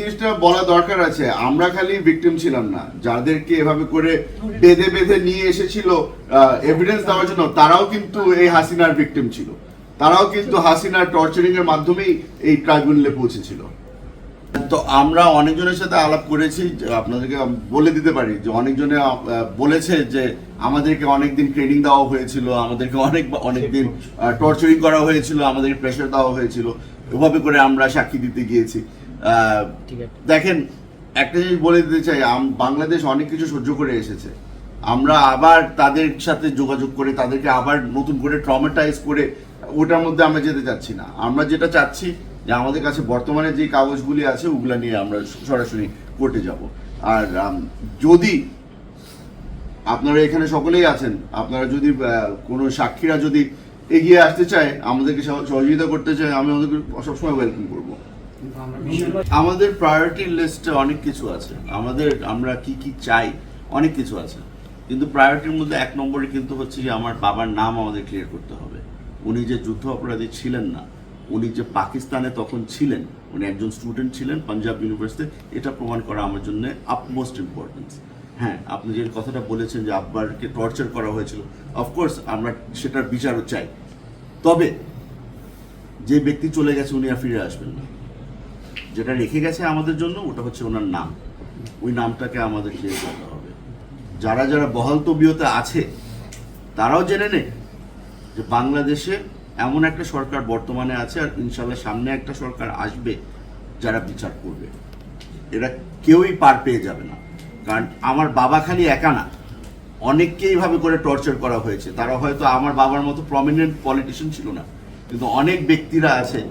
জিনিসটা বলা দরকার আছে। আমরা খালি ভিকটিম ছিলাম না। যাদেরকে এভাবে করে বেঁধে বেঁধে নিয়ে এসেছিল এভিডেন্স দেওয়ার জন্য, তারাও কিন্তু এই হাসিনার ভিকটিম ছিল। তারাও কিন্তু হাসিনার টর্চারিং এর মাধ্যমেই এই ট্রাইব্যুনালে পৌঁছেছিল। তো আমরা অনেকজনের সাথে আলাপ করেছি আপনাদেরকে বলে দিতে পারি যে অনেকজনে বলেছে যে আমাদেরকে অনেকদিন ট্রেনিং দেওয়া হয়েছিল, আমাদেরকে অনেক, অনেকদিন টর্চারিং করা হয়েছিল আমাদেরকে প্রেশার দেওয়া হয়েছিল। ওভাবে করে আমরা সাক্ষী দিতে গিয়েছি। দেখেন একটা জিনিস বলে দিতে চাই বাংলাদেশ অনেক কিছু সহ্য করে এসেছে। আমরা আবার তাদের সাথে যোগাযোগ করে তাদেরকে আবার নতুন করে ট্রমাটাইজ করে ওটার মধ্যে আমরা যেতে চাচ্ছি না। আমরা যেটা চাচ্ছি যে আমাদের কাছে বর্তমানে যে কাগজগুলি আছে ওগুলো নিয়ে আমরা সরাসরি কোর্টে যাব। আর যদি আপনারা এখানে সকলেই আছেন আপনারা যদি কোনো সাক্ষীরা যদি এগিয়ে আসতে চায় আমাদেরকে সহ- সহযোগিতা করতে চায় আমি আমাদেরকে সবসময় ওয়েলকাম করব। আমাদের প্রায়োরিটি লিস্টে অনেক কিছু আছে। আমাদের, আমরা কি কি চাই, অনেক কিছু আছে। কিন্তু প্রায়োরিটির মধ্যে এক নম্বরে কিন্তু হচ্ছে যে আমার বাবার নাম আমাদের ক্লিয়ার করতে হবে। উনি যে যুদ্ধ অপরাধী ছিলেন না, উনি যে পাকিস্তানে তখন ছিলেন, উনি একজন স্টুডেন্ট ছিলেন পাঞ্জাব ইউনিভার্সিটি এটা প্রমাণ করা আমার জন্য আপমোস্ট ইম্পর্টেন্স হ্যাঁ আপনি যে কথাটা বলেছেন যে আব্বারকে টর্চার করা হয়েছিল অফকোর্স আমরা সেটার বিচারও চাই। তবে যে ব্যক্তি চলে গেছে, উনি আর ফিরে আসবেন না। যেটা রেখে গেছে আমাদের জন্য, ওটা হচ্ছে ওনার নাম। ওই নামটাকে আমাদের ক্লিয়ার করতে হবে। যারা যারা বহাল তবিয়তে আছে, তারাও জেনে নে যে বাংলাদেশে এমন একটা সরকার বর্তমানে আছে, আর ইনশাল্লাহ সামনে একটা সরকার আসবে যারা বিচার করবে। এরা কেউই পার পেয়ে যাবে না। কারণ আমার বাবা খালি একা না। অনেককে এইভাবে করে টর্চার করা হয়েছে। তারা হয়তো আমার বাবার মতো প্রমিনেন্ট পলিটিশিয়ান ছিল না। কিন্তু অনেক ব্যক্তিরা আছে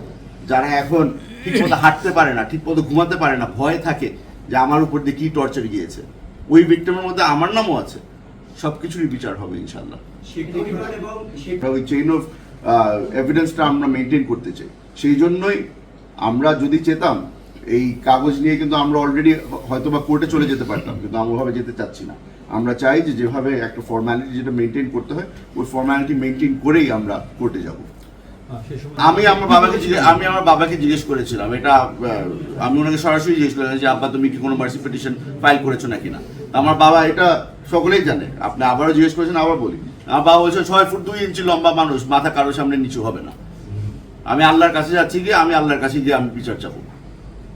যারা এখন ঠিকমতো হাঁটতে পারে না ঠিকমতো ঘুমাতে পারে না ভয় থাকে যে আমার উপর দিয়ে কি টর্চার গিয়েছে। ওই ভিক্টিমের মধ্যে আমার নামও আছে। সবকিছুরই বিচার হবে ইনশাল্লাহ ওই চেইন অফ এভিডেন্সটা আমরা মেনটেন করতে চাই। সেই জন্যই আমরা যদি চেতাম এই কাগজ নিয়ে কিন্তু আমরা অলরেডি হয়তো বা কোর্টে চলে যেতে পারতাম কিন্তু আমরা ওভাবে যেতে চাচ্ছি না। আমরা চাই যে যেভাবে একটা ফর্মালিটি যেটা মেনটেন করতে হয় ওই ফর্মালিটি মেনটেন করেই আমরা কোর্টে যাব। আমি আমার বাবাকে আমি আমার বাবাকে জিজ্ঞেস করেছিলাম, এটা আমি ওনাকে সরাসরি জিজ্ঞেস করেছিলাম যে, আব্বা, তুমি কি কোনো মার্সি পিটিশন ফাইল করেছ নাকি না? আমার বাবা এটা সকলেই জানে। আপনি আবারও জিজ্ঞেস করেছেন, আবার বলি। আমার বাবা বলছে, ছয় ফুট দুই ইঞ্চি লম্বা মানুষ, মাথা কারোর সামনে নিচু হবে না। আমি আল্লাহর কাছে যাচ্ছি গিয়ে, আমি আল্লাহর কাছে গিয়ে আমি বিচার চাবো।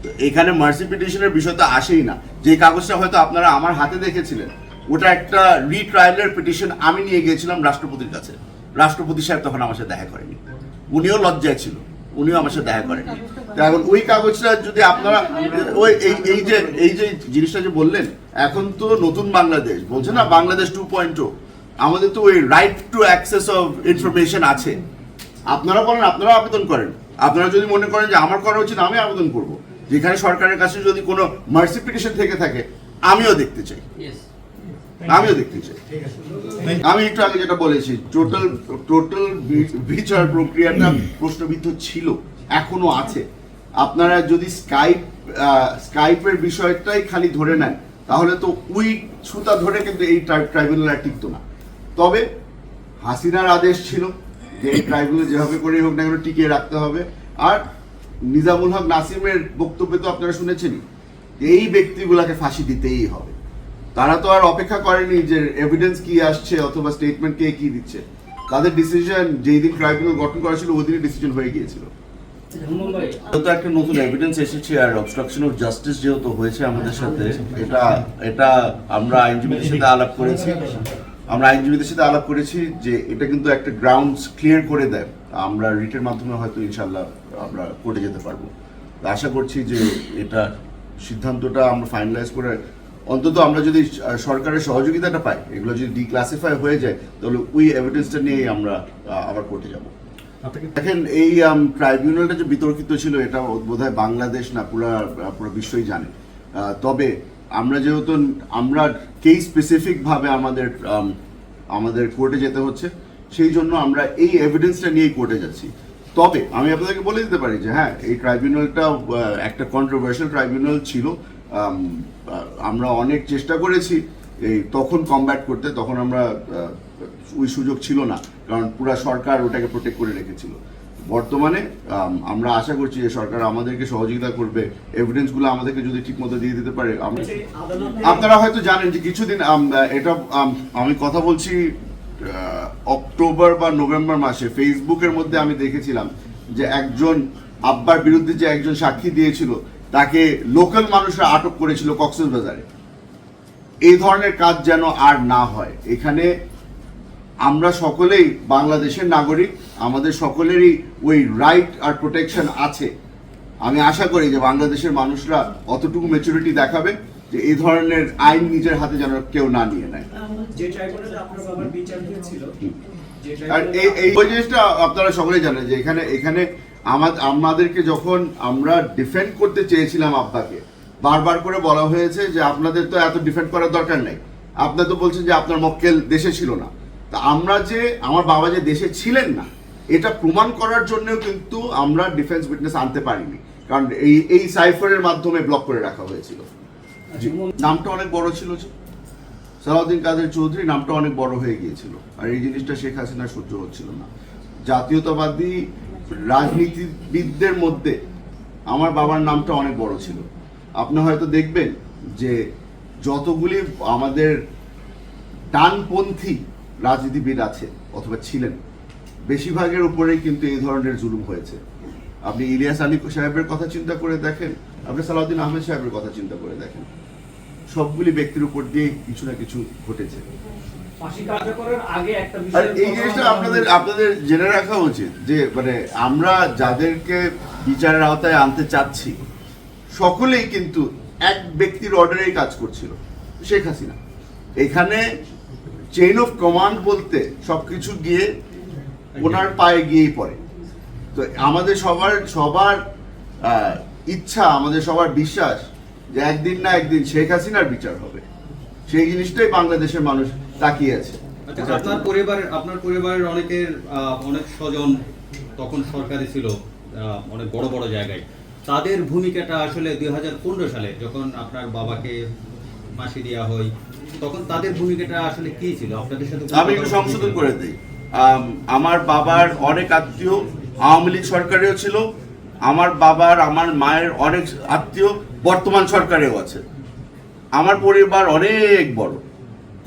তো এখানে মার্সি পিটিশনের বিষয়টা আসেই না। যে কাগজটা হয়তো আপনারা আমার হাতে দেখেছিলেন, ওটা একটা রিট্রায়ালের পিটিশন আমি নিয়ে গিয়েছিলাম রাষ্ট্রপতির কাছে। রাষ্ট্রপতি সাহেব তখন আমার সাথে দেখা করেনি উনিও লজ্জায় ছিল, উনিও আমার সাথে দেখা করেন এখন ওই কাগজটা যদি আপনারা, ওই এই এই যে এই যে জিনিসটা যে বললেন, এখন তো নতুন বাংলাদেশ, বলছে না বাংলাদেশ টু পয়েন্ট আমাদের তো ওই right to access of information আছে। আপনারা বলেন আপনারা আবেদন করেন। আপনারা যদি মনে করেন যে আমার করা উচিত, আমি আবেদন করব। যেখানে সরকারের কাছে যদি কোনো মার্সিফিকেশন থেকে থাকে, আমিও দেখতে চাই। আমিও দেখতে চাই। আমি একটু আগে যেটা বলেছি টোটাল টোটাল বিচার প্রক্রিয়াটা প্রশ্নবিদ্ধ ছিল, এখনও আছে। আপনারা যদি স্কাইপ স্কাইপের বিষয়টাই খালি ধরে নেন, তাহলে তো ওই সুতা ধরে কিন্তু এই ট্রাইব্যুনাল আর টিকতো না। তবে হাসিনার আদেশ ছিল যে এই ট্রাইব্যুনাল যেভাবে করে হোক না কেন টিকিয়ে রাখতে হবে। আর নিজামুল হক নাসিমের বক্তব্য তো আপনারা শুনেছেনই, এই ব্যক্তিগুলাকে ফাঁসি দিতেই হবে। তারা তো আর অপেক্ষা করেনি যে এভিডেন্স কি আসছে অথবা স্টেটমেন্ট কে কি দিচ্ছে। তাদের ডিসিশন যেই দিন ট্রাইব্যুনাল গঠন করা ছিল, ওই দিনই ডিসিশন হয়ে গিয়েছিল। যেহেতু একটা নতুন এভিডেন্স এসেছে আর অবস্ট্রাকশন অফ জাস্টিস যেহেতু হয়েছে আমাদের সাথে, এটা এটা আমরা আইনজীবীদের সাথে আলাপ করেছি। আমরা আইনজীবীদের সাথে আলাপ করেছি যে এটা কিন্তু একটা গ্রাউন্ডস ক্লিয়ার করে দেয়। আমরা রিটের মাধ্যমে হয়তো ইনশাল্লাহ আমরা কোর্টে যেতে পারব। আশা করছি যে এটা সিদ্ধান্তটা আমরা ফাইনালাইজ করে অন্তত আমরা যদি সরকারের সহযোগিতাটা পাই এগুলো যদি ডিক্লাসিফাই হয়ে যায় তাহলে ওই এভিডেন্সটা নিয়েই আমরা আবার কোর্টে যাব। দেখেন এই ট্রাইব্যুনালটা যে বিতর্কিত ছিল এটা বোধহয় বাংলাদেশ না পুরো পুরো বিশ্বই জানে। তবে আমরা যেহেতু আমরা কেই স্পেসিফিক ভাবে আমাদের আমাদের কোর্টে যেতে হচ্ছে সেই জন্য আমরা এই এভিডেন্সটা নিয়েই কোর্টে যাচ্ছি। তবে আমি আপনাদেরকে বলে দিতে পারি যে হ্যাঁ এই ট্রাইব্যুনালটা একটা কন্ট্রোভার্সিয়াল ট্রাইব্যুনাল ছিল আমরা অনেক চেষ্টা করেছি এই তখন কমব্যাট করতে তখন আমরা ওই সুযোগ ছিল না কারণ পুরা সরকার ওটাকে প্রোটেক্ট করে রেখেছিল। বর্তমানে আমরা আশা করছি যে সরকার আমাদেরকে সহযোগিতা করবে এভিডেন্সগুলো আমাদেরকে যদি ঠিকমতো দিয়ে দিতে পারে আপনারা হয়তো জানেন যে কিছুদিন এটা আমি কথা বলছি অক্টোবর বা নভেম্বর মাসে ফেসবুকের মধ্যে আমি দেখেছিলাম যে একজন আব্বার বিরুদ্ধে যে একজন সাক্ষী দিয়েছিল তাকে লোকাল মানুষরা আটক করেছিল কক্সবাজারে এই ধরনের কাজ যেন আর না হয়। এখানে আমরা সকলেই বাংলাদেশের নাগরিক আমাদের সকলেরই ওই রাইট আর প্রোটেকশন আছে। আমি আশা করি যে বাংলাদেশের মানুষরা অতটুকু মেচুরিটি দেখাবে যে এই ধরনের আইন নিজের হাতে যেন কেউ না নিয়ে নেয়। আর এই জিনিসটা আপনারা সকলেই জানেন যে এখানে এখানে আমা- আমাদেরকে যখন আমরা ডিফেন্ড করতে চেয়েছিলাম আব্বাকে, বারবার করে বলা হয়েছে যে আপনাদের তো এত ডিফেন্ড করার দরকার নেই। আপনার তো বলছেন যে আপনার মক্কেল দেশে ছিল না। তা আমরা যে, আমার বাবা যে দেশে ছিলেন না, এটা প্রমাণ করার জন্যও কিন্তু আমরা ডিফেন্স উইটনেস আনতে পারিনি। কারণ এই এই সাইফারের মাধ্যমে ব্লক করে রাখা হয়েছিল। নামটা অনেক বড় ছিল যে। সালাউদ্দিন কাদের চৌধুরী নামটা অনেক বড় হয়ে গিয়েছিল। আর এই জিনিসটা শেখ হাসিনা সহ্য হচ্ছিল না। জাতীয়তাবাদী রাজনীতিবিদদের মধ্যে আমার বাবার নামটা অনেক বড় ছিল। আপনি হয়তো দেখবেন যে যতগুলি আমাদের ডানপন্থী রাজনীতিবিদ আছে অথবা ছিলেন, বেশিরভাগের উপরেই কিন্তু এই ধরনের জুলুম হয়েছে। আপনি ইলিয়াস আলী সাহেবের কথা চিন্তা করে দেখেন, আপনি সালাউদ্দিন আহমেদ সাহেবের কথা চিন্তা করে দেখেন। সবগুলি ব্যক্তির উপর দিয়ে কিছু না কিছু ঘটেছে। আর এই জিনিসটা আপনাদের আপনাদের জেনে রাখা উচিত যে মানে আমরা যাদেরকে বিচারের আওতায় আনতে চাচ্ছি সকলেই কিন্তু এক ব্যক্তির অর্ডারেই কাজ করছিল শেখ হাসিনা। এখানে চেইন অফ কমান্ড বলতে সবকিছু গিয়ে ওনার পায়ে গিয়েই পড়ে। তো আমাদের সবার সবার ইচ্ছা আমাদের সবার বিশ্বাস যে একদিন না একদিন শেখ হাসিনার বিচার হবে। সেই জিনিসটাই বাংলাদেশের মানুষ তাকিয়ে আছে আচ্ছা আপনার পরিবারের আপনার পরিবারের অনেকের অনেক স্বজন তখন সরকারি ছিল অনেক বড় বড় জায়গায়। তাদের ভূমিকাটা আসলে দুই হাজার পনেরো সালে যখন আপনার বাবাকে মাসি দেওয়া হয় তখন তাদের ভূমিকাটা আসলে কি ছিল? আপনাদের সাথে আমি একটু সংশোধন করে দিই। আম, আমার বাবার অনেক আত্মীয় আওয়ামী লীগ সরকারেও ছিল আমার বাবার, আমার মায়ের অনেক আত্মীয় বর্তমান সরকারেও আছে। আমার পরিবার অনেক বড়।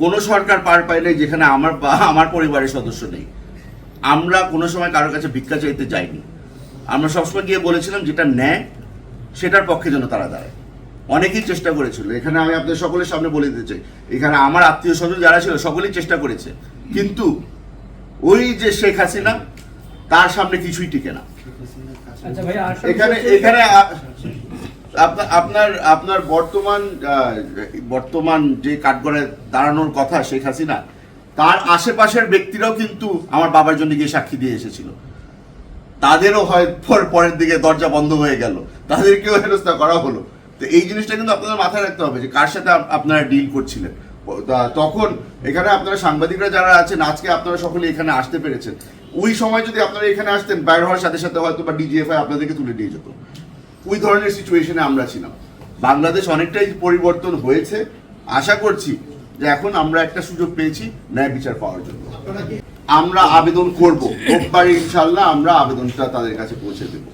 কোনো সরকার পার নাই যেখানে আমার আমার পরিবারের সদস্য নেই। আমরা কোনো সময় কারোর কাছে ভিক্ষা চাইতে যাইনি। আমরা সবসময় গিয়ে বলেছিলাম যেটা ন্যায়, সেটার পক্ষে যেন তারা দাঁড়ায়। অনেকেই চেষ্টা করেছিল। এখানে আমি আপনাদের সকলের সামনে বলে দিতে চাই, এখানে আমার আত্মীয় স্বজন যারা ছিল সকলেই চেষ্টা করেছে। কিন্তু ওই যে শেখ হাসিনা, তার সামনে কিছুই টিকে না। এখানে এখানে আপনার আপনার বর্তমান বর্তমান যে কাঠগড়ে দাঁড়ানোর কথা শেখ হাসিনা তার আশেপাশের ব্যক্তিরাও কিন্তু আমার বাবার জন্য গিয়ে সাক্ষী দিয়ে এসেছিল। তাদেরও হয় পর- পরের দিকে দরজা বন্ধ হয়ে গেল। তাদেরকেও হেনস্থা করা হলো। তো এই জিনিসটা কিন্তু আপনাদের মাথায় রাখতে হবে যে কার সাথে আপনারা ডিল করছিলেন। তখন এখানে আপনারা সাংবাদিকরা যারা আছেন আজকে আপনারা সকলে এখানে আসতে পেরেছেন। ওই সময় যদি আপনারা এখানে আসতেন, বাইর হওয়ার সাথে সাথে হয়তো বা ডিজিএফআই আপনাদেরকে তুলে নিয়ে যেত। ওই ধরনের সিচুয়েশনে আমরা ছিলাম। বাংলাদেশ অনেকটাই পরিবর্তন হয়েছে। আশা করছি যে এখন আমরা একটা সুযোগ পেয়েছি ন্যায় বিচার পাওয়ার জন্য। আমরা আবেদন করব। রোববার ইনশাল্লাহ আমরা আবেদনটা তাদের কাছে পৌঁছে দেবো।